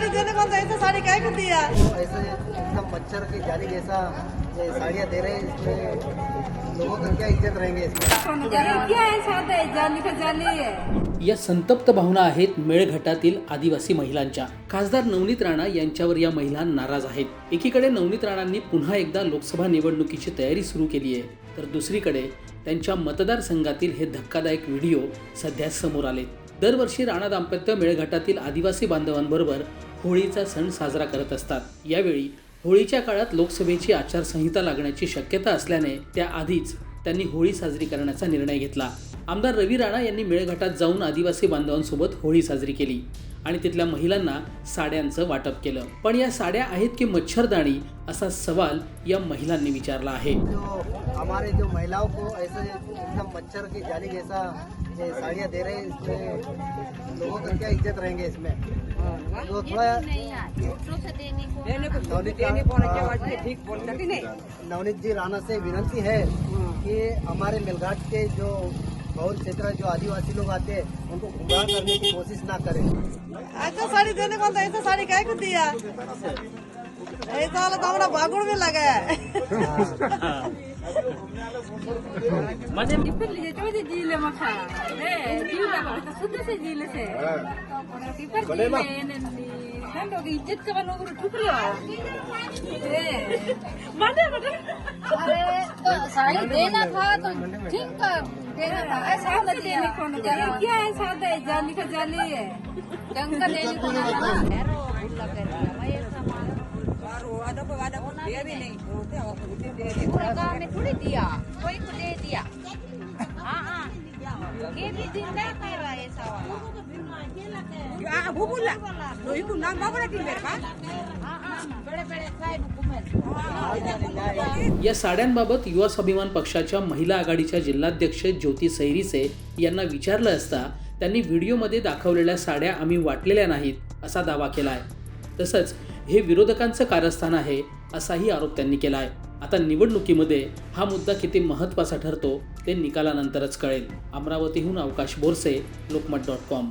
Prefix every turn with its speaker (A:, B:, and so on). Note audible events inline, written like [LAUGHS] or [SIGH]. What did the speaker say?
A: साड़ी देने को ऐसा साड़ी क्या कर दिया
B: ऐसे एकदम मच्छर की जाली जैसा साड़ियाँ दे रहे हैं इसमें लोगों का क्या इज्जत रहेंगे इसमें
C: या संतप्त भावना आहेत मेळघाटातील आदिवासी महिलांच्या. खासदार नवनीत राणा यांच्यावर या महिला नाराज आहेत. एकीकडे नवनीत राणांनी पुन्हा एकदा लोकसभा निवडणुकीची तयारी सुरू केली आहे तर दुसरीकडे त्यांच्या मतदारसंघातील हे धक्कादायक व्हिडिओ सध्या समोर आले दरवर्षी राणा दाम्पत्य मेळघाटातील आदिवासी बांधवांबरोबर होळीचा सण साजरा करत असतात. यावेळी होळीच्या काळात लोकसभेची आचारसंहिता लागण्याची शक्यता असल्याने त्याआधीच त्यांनी होळी साजरी करण्याचा निर्णय घेतला. आमदार रवी राणा यांनी मेळघाटात जाऊन आदिवासी बांधवांसोबत होळी साजरी केली आणि तिथल्या महिलांना साड्यांचं वाटप केलं. पण या साड्या आहेत की मच्छरदाणी असा सवाल या महिलांनी विचारला आहे.
B: जो हमारे जो महिलाओं को ऐसे एकदम मच्छर की जाली जैसा ये साड़ियाँ दे रहे हैं इसमें लोगों का क्या इज्जत रहेंगे इसमें? तो थोड़ा नवनीत जी राणा से विनती है कि हमारे मेलघाट के जो बहुत क्षेत्र जो आदिवासी लोग आते हैं उनको गुमराह करने की कोशिश ना करें।
A: ऐसा साड़ी देने को ऐसा साड़ी काय को दिया? ऐसा वाला तो हमारा भागुड़ में लगा है। [LAUGHS]
D: साड़ी देना था तो ठीक का देना था ऐसा
E: क्या है साथ है जाली का जाली है
D: ढंग का देने को ना में थोड़ी दिया कोई को दे दिया हाँ हाँ ये भी कर रहा है ऐसा वाला
C: या साड्यांबाबत युवा स्वाभिमान पक्षाच्या महिला आघाडीच्या जिल्हाध्यक्ष ज्योती सैरीसे यांना विचारलं असता त्यांनी व्हिडिओमध्ये दाखवलेल्या साड्या आम्ही वाटलेल्या नाहीत असा दावा केला आहे तसंच हे विरोधकांचं कारस्थान आहे. असाही आरोप त्यांनी केला आहे. आता निवडणुकीमध्ये हा मुद्दा किती महत्त्वाचा ठरतो ते निकालानंतरच कळेल. अमरावतीहून अवकाश बोरसे लोकमत डॉट कॉम.